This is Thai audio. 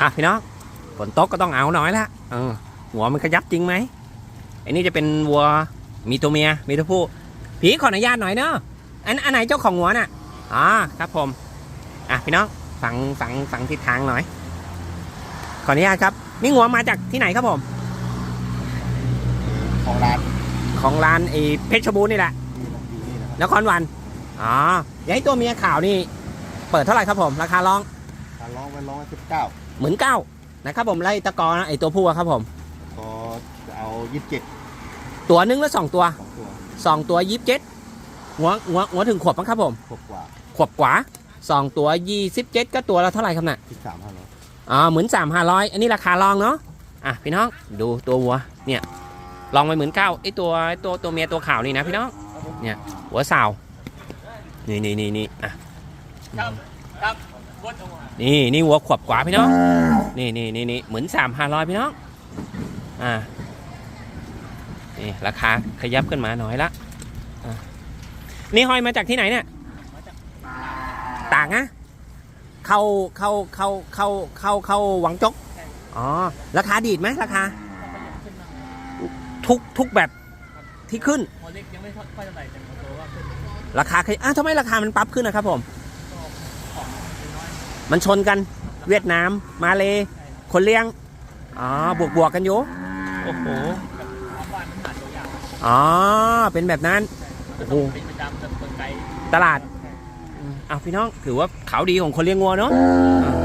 อะพี่น้องฝนตกก็ต้องเอาหน่อยละเออหัวมันขยับจริงไหมไอ้นี่จะเป็นวัวมีตัวเมียมีตัวผู้ผีขออนุญาตหน่อยเนอะอันอันไหนเจ้าของหัวน่ะอ๋อครับผมอะพี่น้องฟังฟังฟังทิศทางหน่อย ขออนุญาตครับ นี่หัวมาจากที่ไหนครับผม ของร้านของร้านไอ้เพชรบูรณ์นี่แหละนี่นะอยู่นี่นะครับนครวันอ๋ออย่าให้ตัวเมียขาวนี่ เปิดเท่าไหร่ครับผม ราคาร้อง การร้องไว้ร้องไว้สิบเก้าหมื่นเก้านะครับผมไล่ตะกอนะไอตัวผู้อะครับผมก็จะเอายี่สิบเจ็ดตัวหนึงแล้วสองตัวสองตัวสองตัวยี่สิบเจ็ดหัวหัวหัวถึงขวบมั้งครับผมหกกว่าขวบกว่าสองตัวยี่สิบเจ็ดก็ตัวละเท่าไหร่ครับน่ะสิบสามห้าร้อยอ๋อหมื่นสามห้าร้อยอันนี้ราคาลองเนาะอะพี่น้องดูตัววัวเนี่ยลองไปหมื่นเก้าไอตัวไอ้ตัวตัวเมียตัวขาวนี่นะพี่น้องเนี่ยหัวสาวนี่นี่นี่นี่อะ นี่นี่วัวขวบกว่าพี่น้อง นี่นี่นี่นี่หมื่นสามห้าร้อยพี่น้อง อ่า นี่ราคาขยับขึ้นมาหน่อยละอะนี่ห้อยมาจากที่ไหนเนี่ย ต่างนะเข้าเข้าเข้าเข้าเข้าเข้าวังจก อ๋อ ราคาดีดไหมราคา ทุกทุกแบบที่ขึ้นหัวเล็กยังไม่ค่อยเท่าไหร่แต่หัวโตว่าขึ้น ราคาเคยอ้าวทำไมราคามันปรับขึ้นนะครับผม มันชนกันเวียดนาม มาเลคนเลี้ยง อ๋อ บวกบวกกันอยู่ โอ้โหแบบชาวบ้านมันหาตัวอย่างอ๋อ เป็นแบบนั้น โอ้โหเป็นประจำจะเปิดไกลตลาดอืมอ้าวพี่น้อง ถือว่าเขาดีของคนเลี้ยงวัวเนาะอ่า